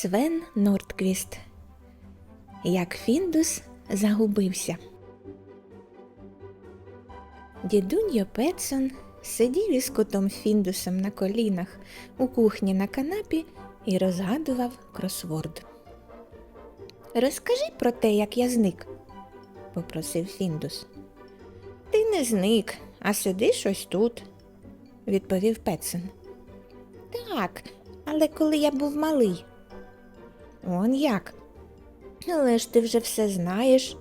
Свен Нордквіст. Як Фіндус загубився. Дідуньо Петсон сидів із котом Фіндусом на колінах у кухні на канапі і розгадував кросворд. Розкажи про те, як я зник, попросив Фіндус. Ти не зник, а сидиш ось тут, відповів Петсон. Так, але коли я був малий. Он як? Але ж ти вже все знаєш.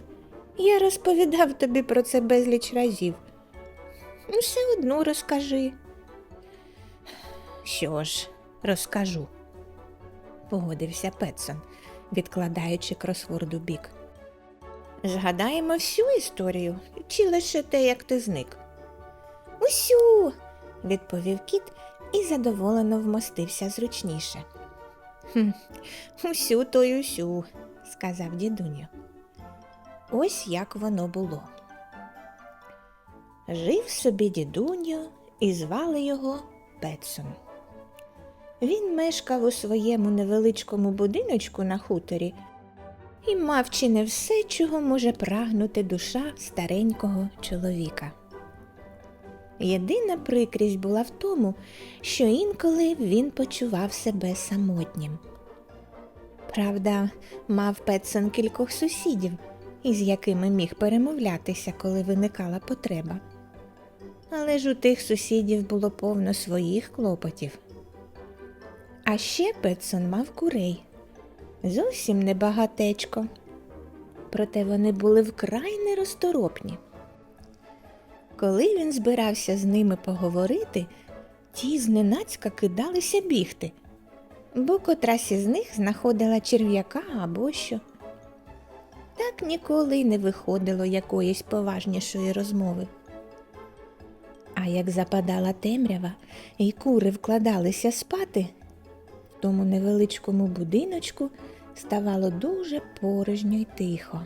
Я розповідав тобі про це безліч разів. Ну, Все одно розкажи. Що ж, розкажу, погодився Петсон, відкладаючи кросворд у бік. Згадаємо всю історію чи лише те, як ти зник? Усю, відповів кіт і задоволено вмостився зручніше. «Хм, Усю то й усю, сказав дідуньо. Ось як воно було. Жив собі дідуньо і звали його Петсон. Він мешкав у своєму невеличкому будиночку на хуторі і мав чи не все, чого може прагнути душа старенького чоловіка. Єдина прикрість була в тому, що інколи він почував себе самотнім. Правда, мав Петсон кількох сусідів, із якими міг перемовлятися, коли виникала потреба. Але ж у тих сусідів було повно своїх клопотів. А ще Петсон мав курей зовсім небагатечко. Проте вони були вкрай неросторопні. Коли він збирався з ними поговорити, ті зненацька кидалися бігти, бо котрась із них знаходила черв'яка або що. Так ніколи й не виходило якоїсь поважнішої розмови. А як западала темрява і кури вкладалися спати, в тому невеличкому будиночку ставало дуже порожньо й тихо.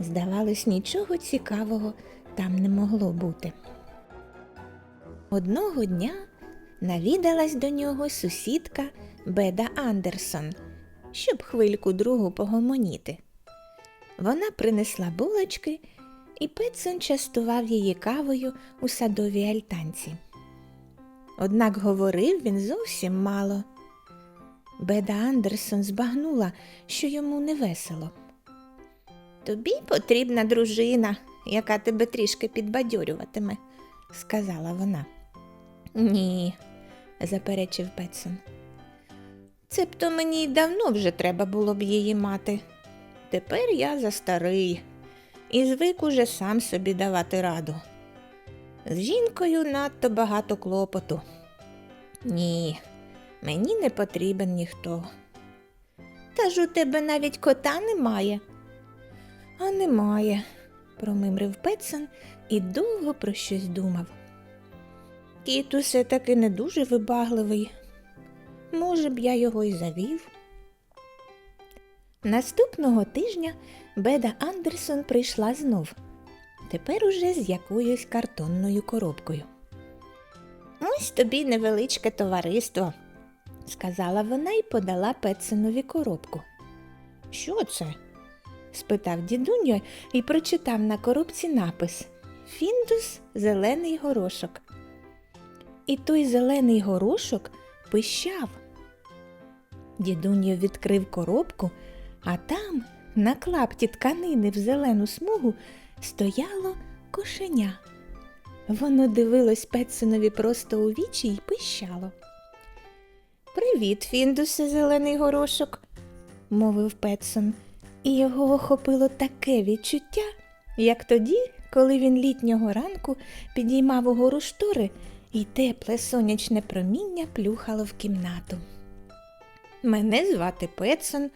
Здавалось, нічого цікавого там не могло бути. Одного дня навідалась до нього сусідка Беда Андерсон, щоб хвильку другу погомоніти. Вона принесла булочки, і Петсон частував її кавою у садовій альтанці. Однак говорив він зовсім мало. Беда Андерсон збагнула, що йому не весело. Тобі потрібна дружина, яка тебе трішки підбадьорюватиме, сказала вона. Ні, заперечив Петсон. Цебто мені й давно вже треба було б її мати. Тепер я застарий і звик уже сам собі давати раду. З жінкою надто багато клопоту. Ні, мені не потрібен ніхто. Та ж у тебе навіть кота немає. А немає, промимрив Петсон і довго про щось думав. Кіт усе таки не дуже вибагливий. Може б, я його й завів. Наступного тижня Беда Андерсон прийшла знов, тепер уже з якоюсь картонною коробкою. Ось тобі невеличке товариство, сказала вона і подала Петсонові коробку. Що це? Спитав дідуньо і прочитав на коробці напис Фіндус зелений горошок. І той зелений горошок пищав. Дідуньо відкрив коробку, а там, на клапті тканини в зелену смугу, стояло кошеня. Воно дивилось Петсонові просто у вічі й пищало. Привіт, Фіндусе, зелений горошок, мовив Петсон, і його охопило таке відчуття, як тоді, коли він літнього ранку підіймав угору штори і тепле сонячне проміння плюхало в кімнату. Мене звати Петсон,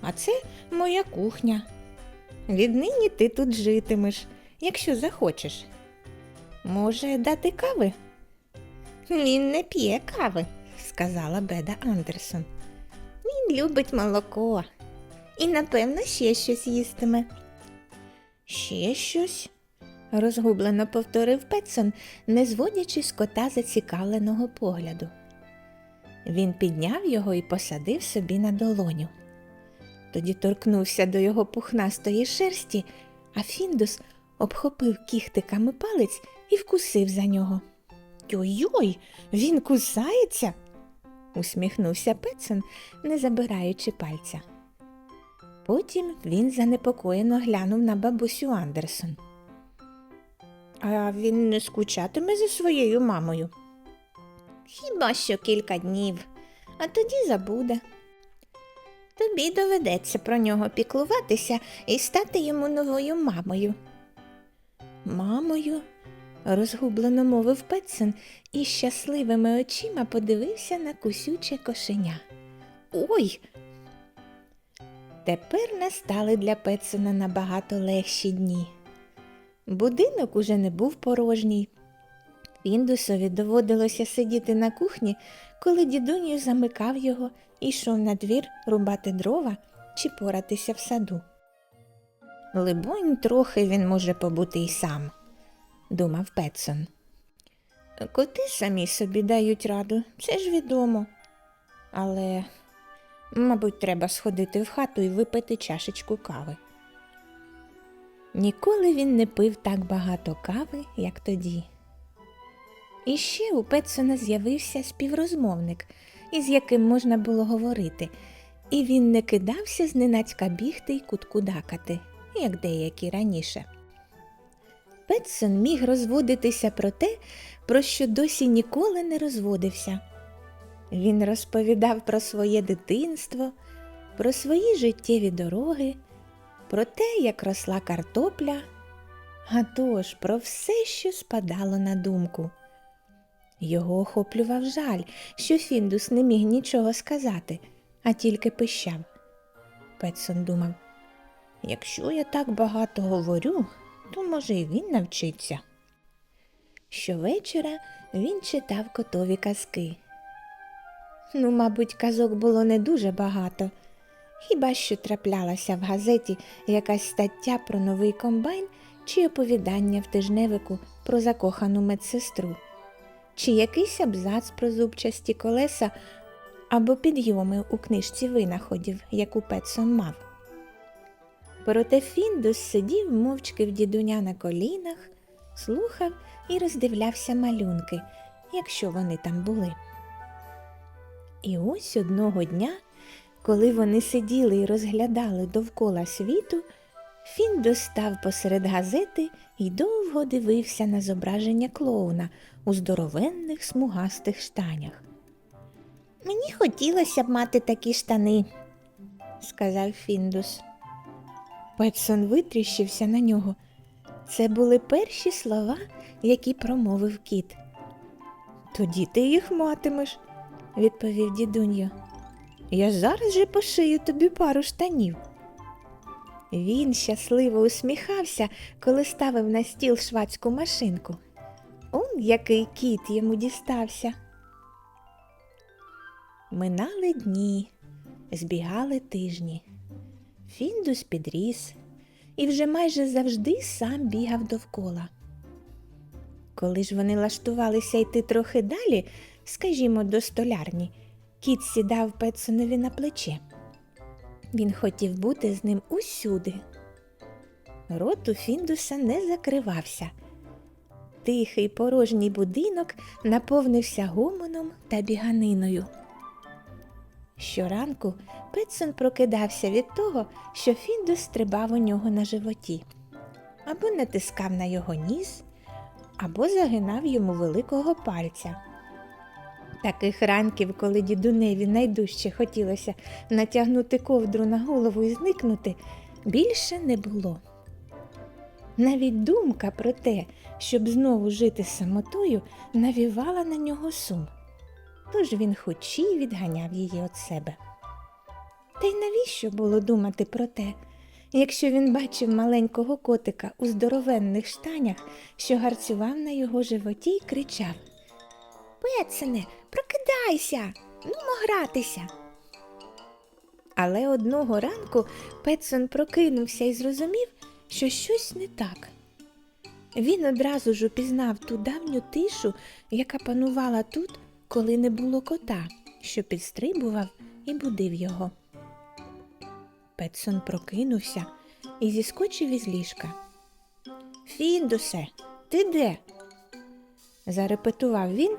а це моя кухня. Віднині ти тут житимеш, якщо захочеш. Може, дати кави? Він не п'є кави, сказала Беда Андерсон. Він любить молоко і, напевно, ще щось їстиме. Ще щось? розгублено повторив Петсон, не зводячи з кота зацікавленого погляду. Він підняв його і посадив собі на долоню. Тоді торкнувся до його пухнастої шерсті, а Фіндус обхопив кіхтиками палець і вкусив за нього. Ой-ой, він кусається. усміхнувся Петсон, не забираючи пальця. Потім він занепокоєно глянув на бабусю Андерсон. А він не скучатиме за своєю мамою. Хіба що кілька днів, а тоді забуде. Тобі доведеться про нього піклуватися і стати йому новою мамою. Мамою? розгублено мовив Петсон і щасливими очима подивився на кусюче кошеня. Ой. Тепер настали для Петсона набагато легші дні. Будинок уже не був порожній. Фіндусові доводилося сидіти на кухні, коли дідуню замикав його і йшов на двір рубати дрова чи поратися в саду. Либонь, трохи він може побути й сам, думав Петсон. Коти самі собі дають раду, це ж відомо. Але, мабуть, треба сходити в хату і випити чашечку кави. Ніколи він не пив так багато кави, як тоді. І ще у Петсона з'явився співрозмовник, із яким можна було говорити, і він не кидався зненацька бігти й куткудакати, як деякі раніше. Петсон міг розводитися про те, про що досі ніколи не розводився. Він розповідав про своє дитинство, про свої життєві дороги, про те, як росла картопля, а тож про все, що спадало на думку. Його охоплював жаль, що Фіндус не міг нічого сказати, а тільки пищав. Петсон думав, якщо я так багато говорю, то може й він навчиться. Щовечора він читав котові казки. Ну, мабуть, казок було не дуже багато, хіба що траплялася в газеті якась стаття про новий комбайн чи оповідання в тижневику про закохану медсестру чи якийсь абзац про зубчасті колеса або підйоми у книжці винаходів, яку Петсон мав. Проте Фіндус сидів мовчки в дідуня на колінах, слухав і роздивлявся малюнки, якщо вони там були. І ось одного дня, коли вони сиділи і розглядали довкола світу, Фіндус став посеред газети і довго дивився на зображення клоуна у здоровенних смугастих штанях. Мені хотілося б мати такі штани, сказав Фіндус. Петсон витріщився на нього. Це були перші слова, які промовив кіт. Тоді ти їх матимеш, відповів дідуньо. Я зараз же пошию тобі пару штанів. Він щасливо усміхався, коли ставив на стіл швацьку машинку. Он який кіт йому дістався. Минали дні, збігали тижні. Фіндус підріс і вже майже завжди сам бігав довкола. Коли ж вони лаштувалися йти трохи далі, скажімо, до столярні, кіт сідав Петсонові на плече. Він хотів бути з ним усюди. Рот у Фіндуса не закривався. Тихий порожній будинок наповнився гомоном та біганиною. Щоранку Петсон прокидався від того, що Фіндус стрибав у нього на животі, або натискав на його ніс, або загинав йому великого пальця. Таких ранків, коли дідуневі найдужче хотілося натягнути ковдру на голову і зникнути, більше не було. Навіть думка про те, щоб знову жити самотою, навівала на нього сум, тож він хоч і відганяв її від себе. Та й навіщо було думати про те, якщо він бачив маленького котика у здоровенних штанях, що гарцював на його животі і кричав Петсене, прокидайся, нумо гратися. Але одного ранку Петсон прокинувся і зрозумів, що щось не так. Він одразу ж упізнав ту давню тишу, яка панувала тут, коли не було кота, що підстрибував і будив його. Петсон прокинувся і зіскочив із ліжка. Фіндусе, ти де? зарепетував він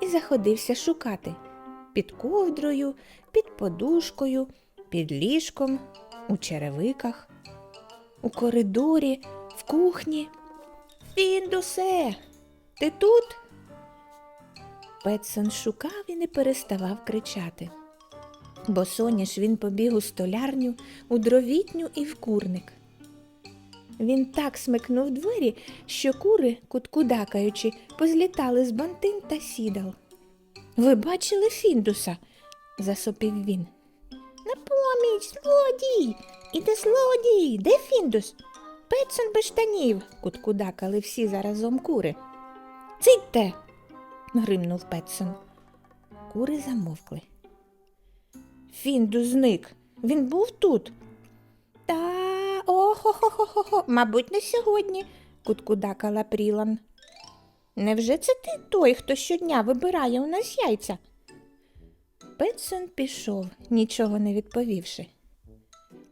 і заходився шукати під ковдрою, під подушкою, під ліжком, у черевиках, у коридорі, в кухні. Фіндусе, ти тут? Петсон шукав і не переставав кричати. Бо соняш він побіг у столярню, у дровітню і в курник. Він так смикнув двері, що кури, куткудакаючи, позлітали з бантин та сідал. Ви бачили Фіндуса? засопів він. На поміч, злодій! Іде злодій! Де Фіндус? Петсон без штанів, куткудакали всі заразом кури. Цитьте. гримнув Петсон. Кури замовкли. Фіндус зник. Він був тут. Та охо-хо-хо-хо, мабуть, не сьогодні, куткудакала Прілан. Невже це ти той, хто щодня вибирає у нас яйця? Петсон пішов, нічого не відповівши.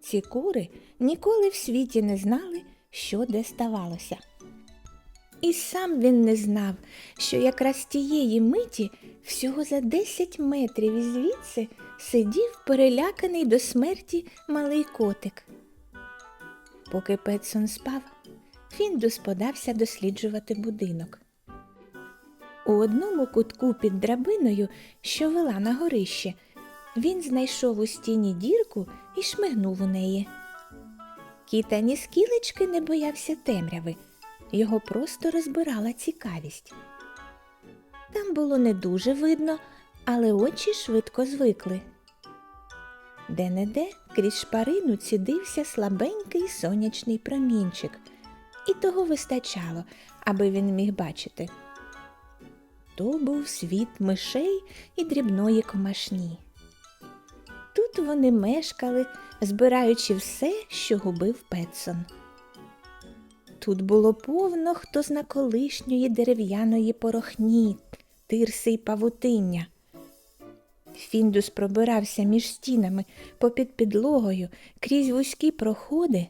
Ці кури ніколи в світі не знали, що де ставалося. І сам він не знав, що якраз тієї миті, всього за десять метрів із звідси, сидів переляканий до смерті малий котик. Поки Петсон спав, Фіндус подався досліджувати будинок. У одному кутку під драбиною, що вела на горище, він знайшов у стіні дірку і шмигнув у неї. Кіт ані скілечки не боявся темряви, його просто розбирала цікавість. Там було не дуже видно, але очі швидко звикли. Де-не-де крізь шпарину цідився слабенький сонячний промінчик, і того вистачало, аби він міг бачити. То був світ мишей і дрібної комашні. Тут вони мешкали, збираючи все, що губив Петсон. Тут було повно хто зна колишньої дерев'яної порохні, тирси й павутиння. Фіндус пробирався між стінами, попід підлогою, крізь вузькі проходи.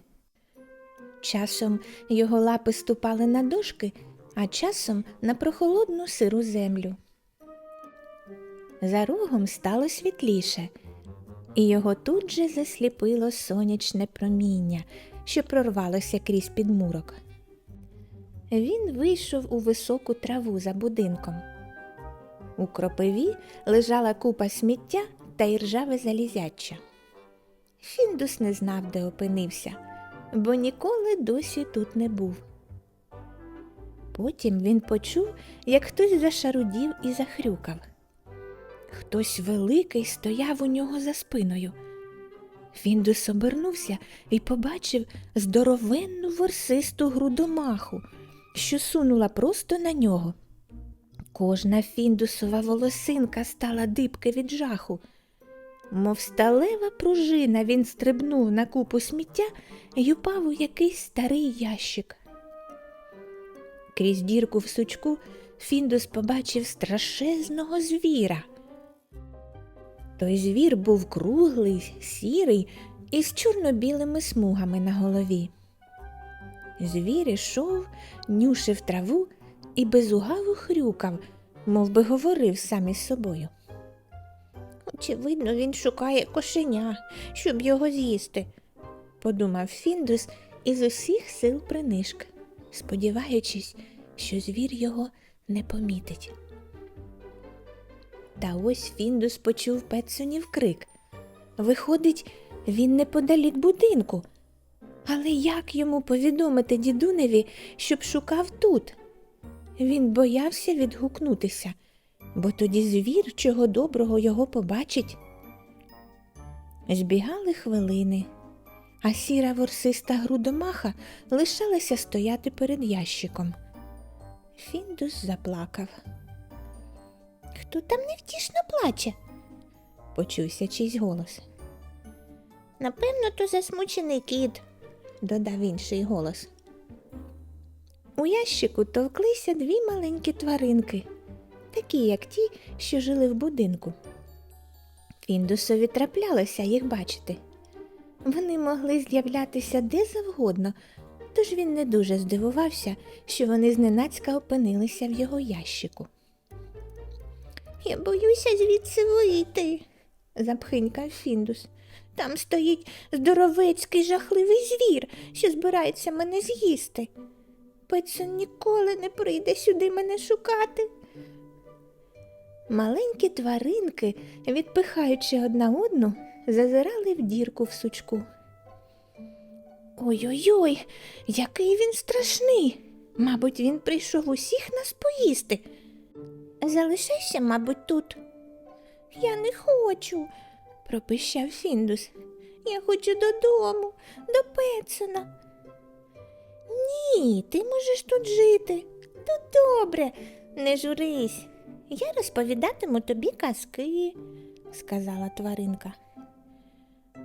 Часом його лапи ступали на дошки, а часом на прохолодну сиру землю. За рогом стало світліше, і його тут же засліпило сонячне проміння, що прорвалося крізь підмурок. Він вийшов у високу траву за будинком. У кропиві лежала купа сміття та іржаве залізяча. Фіндус не знав, де опинився, бо ніколи досі тут не був. Потім він почув, як хтось зашарудів і захрюкав. Хтось великий стояв у нього за спиною. Фіндус обернувся і побачив здоровенну ворсисту грудомаху, що сунула просто на нього. Кожна фіндусова волосинка стала дибки від жаху. Мов сталева пружина, він стрибнув на купу сміття й упав у якийсь старий ящик. Крізь дірку в сучку Фіндус побачив страшезного звіра. Той звір був круглий, сірий і з чорно-білими смугами на голові. Звір ішов, нюшив траву і безугаво хрюкав, мов би говорив сам із собою. Очевидно, він шукає кошеня, щоб його з'їсти, подумав Фіндус із усіх сил принишк, сподіваючись, що звір його не помітить. Та ось Фіндус почув Петсонів крик. Виходить, він неподалік будинку. Але як йому повідомити дідуневі, щоб шукав тут? Він боявся відгукнутися, бо тоді звір чого доброго його побачить. Збігали хвилини, а сіра ворсиста грудомаха лишалася стояти перед ящиком. Фіндус заплакав. Хто там невтішно плаче? почувся чийсь голос. Напевно, то засмучений кіт, додав інший голос. У ящику товклися дві маленькі тваринки, такі, як ті, що жили в будинку. Фіндусові траплялося їх бачити. Вони могли з'являтися де завгодно, тож він не дуже здивувався, що вони зненацька опинилися в його ящику. Я боюся звідси вийти, запхинькав Фіндус. Там стоїть здоровецький жахливий звір, що збирається мене з'їсти. Петсон ніколи не прийде сюди мене шукати. Маленькі тваринки, відпихаючи одна одну, зазирали в дірку в сучку. Ой-ой-ой, який він страшний. Мабуть, він прийшов усіх нас поїсти. Залишайся, мабуть, тут. Я не хочу, пропищав Фіндус. Я хочу додому, до Петсона. Ні, ти можеш тут жити. Тут добре, не журись. Я розповідатиму тобі казки, сказала тваринка.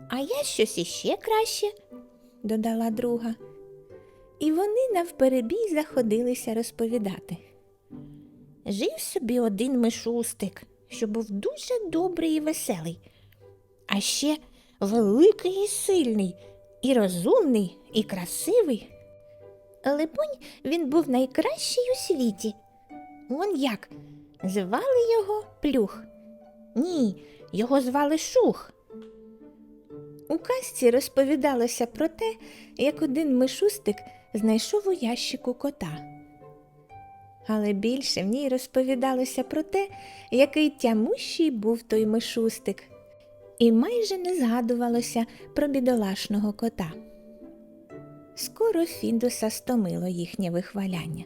А я щось іще краще, додала друга. І вони навперебій заходилися розповідати. Жив собі один мишустик, що був дуже добрий і веселий, а ще великий і сильний, і розумний, і красивий. Либонь, він був найкращий у світі. Он як звали його Плюх. Ні, його звали Шух. У казці розповідалося про те, як один мишустик знайшов у ящику кота. Але більше в ній розповідалося про те, який тямущий був той мишустик, і майже не згадувалося про бідолашного кота. Скоро Фіндуса стомило їхнє вихваляння.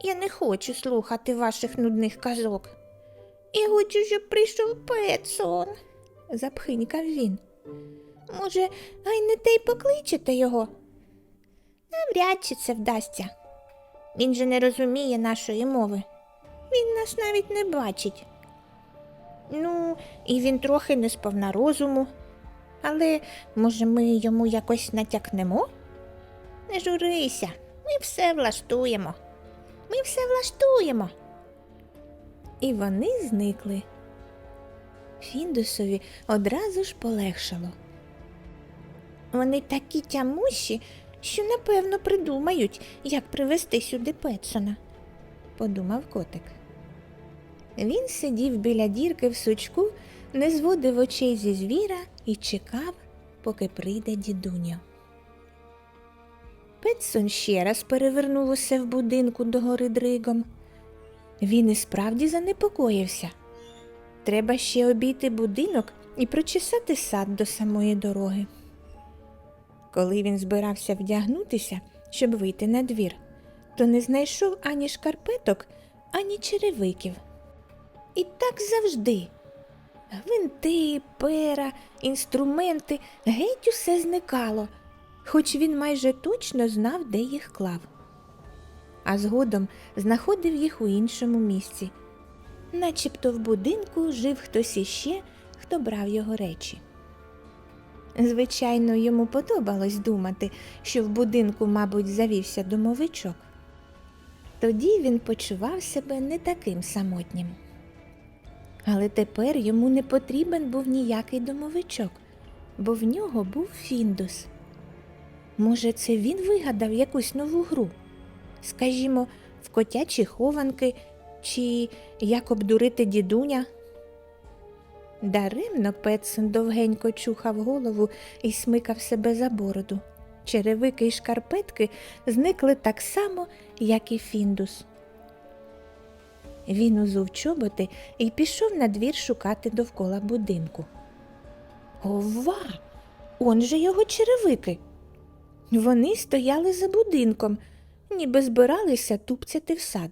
Я не хочу слухати ваших нудних казок. Я хочу, щоб прийшов Петсон, запхинькав він. Може, гай не те й покличете його? Навряд чи це вдасться. Він же не розуміє нашої мови. Він нас навіть не бачить. Ну, і він трохи не сповна розуму. Але, може, ми йому якось натякнемо? Не журися, ми все влаштуємо. Ми все влаштуємо. І вони зникли. Фіндусові одразу ж полегшало. Вони такі тямущі, що напевно придумають, як привезти сюди Петсона, подумав котик. Він сидів біля дірки в сучку, не зводив очей зі звіра і чекав, поки прийде дідуньо. Петсон ще раз перевернув усе в будинку догори дригом. Він і справді занепокоївся. Треба ще обійти будинок і прочесати сад до самої дороги. Коли він збирався вдягнутися, щоб вийти на двір, то не знайшов ані шкарпеток, ані черевиків. І так завжди. Гвинти, пера, інструменти, геть усе зникало, хоч він майже точно знав, де їх клав. А згодом знаходив їх у іншому місці, начебто в будинку жив хтось іще, хто брав його речі. Звичайно, йому подобалось думати, що в будинку, мабуть, завівся домовичок. Тоді він почував себе не таким самотнім. Але тепер йому не потрібен був ніякий домовичок, бо в нього був Фіндус. Може, це він вигадав якусь нову гру? Скажімо, в котячі хованки чи як обдурити дідуня. Даремно Петсон довгенько чухав голову і смикав себе за бороду. Черевики й шкарпетки зникли так само, як і Фіндус. Він узув чоботи і пішов на двір шукати довкола будинку. Ова! Он же його черевики. Вони стояли за будинком, ніби збиралися тупцяти в сад.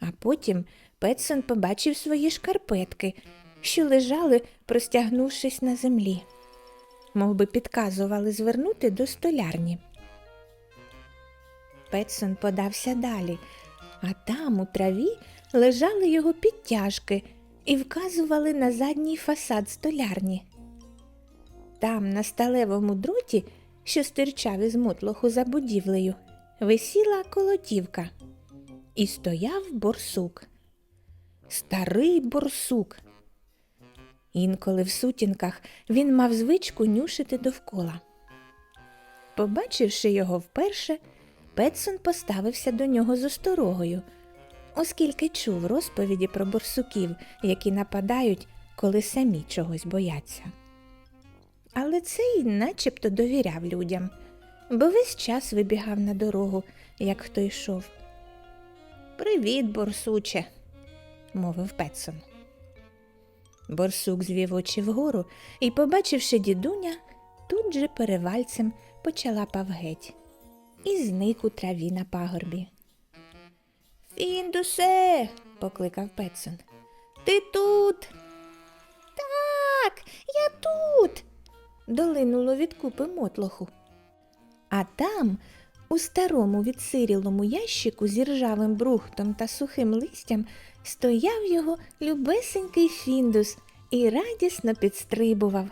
А потім Петсон побачив свої шкарпетки, що лежали, простягнувшись на землі, мов би підказували звернути до столярні. Петсон подався далі, а там у траві лежали його підтяжки і вказували на задній фасад столярні. Там, на сталевому дроті, що стирчав із мотлоху за будівлею, висіла колотівка і стояв борсук. Старий борсук. Інколи в сутінках він мав звичку нюшити довкола. Побачивши його вперше, Петсон поставився до нього з осторогою, оскільки чув розповіді про борсуків, які нападають, коли самі чогось бояться. Але цей начебто довіряв людям, бо весь час вибігав на дорогу, як хто йшов. Привіт, борсуче, мовив Петсон. Борсук звів очі вгору і, побачивши дідуня, тут же перевальцем почалапав геть і зник у траві на пагорбі. Фіндусе, покликав Петсон. Ти тут? Так, я тут. Долинуло від купи мотлоху. А там, у старому відсирілому ящику з іржавим брухтом та сухим листям, стояв його любесенький фіндус і радісно підстрибував.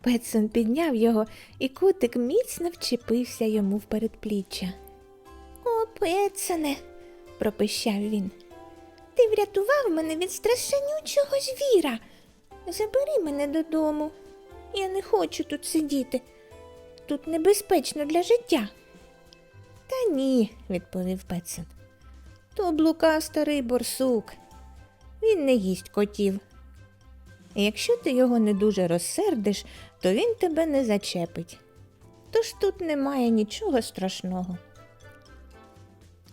Петсон підняв його, і котик міцно вчепився йому в передпліччя. О, Петсоне, пропищав він. Ти врятував мене від страшенючого звіра. Забери мене додому. Я не хочу тут сидіти. Тут небезпечно для життя. Та ні, відповів Петсон. То блука старий борсук. Він не їсть котів. Якщо ти його не дуже розсердиш, то він тебе не зачепить. Тож тут немає нічого страшного.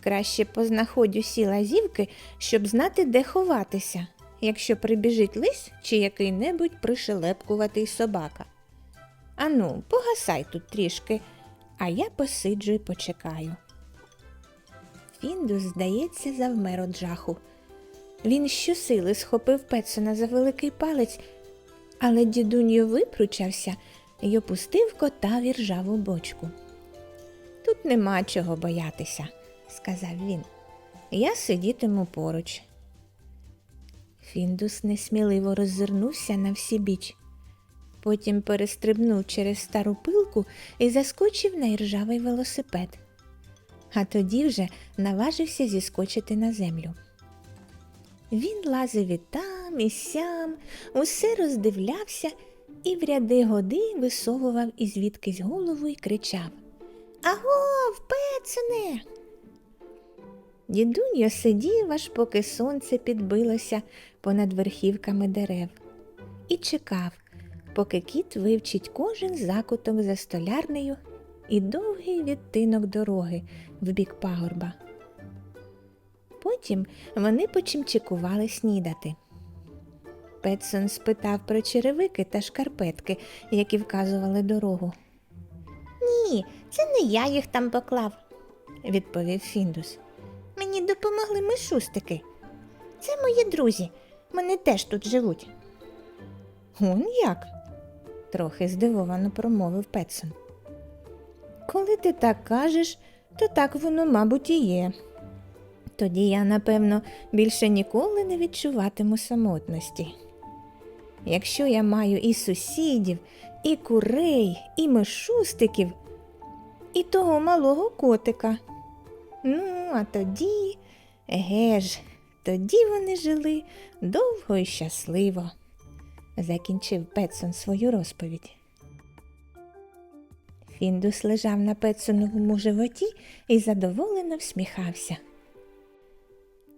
Краще познаходь усі лазівки, щоб знати, де ховатися, якщо прибіжить лис чи який-небудь пришелепкуватий собака. Ану, погасай тут трішки, а я посиджу і почекаю. Фіндус, здається, завмер од жаху. Він щосили схопив Петсона за великий палець, але дідуньо випручався і опустив кота в іржаву бочку. Тут нема чого боятися, сказав він. Я сидітиму поруч. Фіндус несміливо роззирнувся на всі біч. Потім перестрибнув через стару пилку і заскочив на іржавий велосипед. А тоді вже наважився зіскочити на землю. Він лазив і там, і сям, усе роздивлявся і в ряди годи висовував ізвідкись голову і кричав Агов, пецене. Дідуньо сидів, аж поки сонце підбилося понад верхівками дерев, і чекав, поки кіт вивчить кожен закуток за столярнею і довгий відтинок дороги в бік пагорба. Потім вони почимчикували снідати. Петсон спитав про черевики та шкарпетки, які вказували дорогу. Ні, це не я їх там поклав, відповів Фіндус. Мені допомогли мишустики. Це мої друзі, вони теж тут живуть. Он як? трохи здивовано промовив Петсон. Коли ти так кажеш, то так воно, мабуть, і є. Тоді я, напевно, більше ніколи не відчуватиму самотності. Якщо я маю і сусідів, і курей, і мишустиків, і того малого котика. Ну, а тоді, еге ж, тоді вони жили довго і щасливо, закінчив Петсон свою розповідь. Фіндус лежав на Петсоновому животі і задоволено всміхався.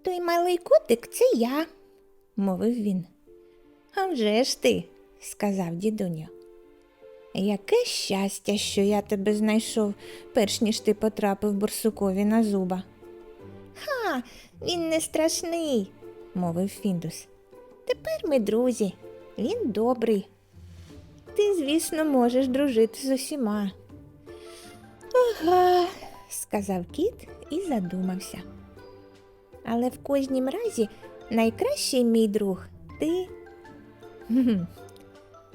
Той малий котик це я, мовив він. «А вже ж ти, сказав дідуньо. Яке щастя, що я тебе знайшов, перш ніж ти потрапив борсукові на зуба. Ха, він не страшний, мовив Фіндус. Тепер ми друзі, він добрий. Ти, звісно, можеш дружити з усіма. Ага, сказав кіт і задумався. Але в кожнім разі найкращий мій друг ти.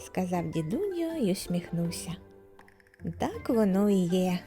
Сказав дідуньо й усміхнувся. Так воно і є,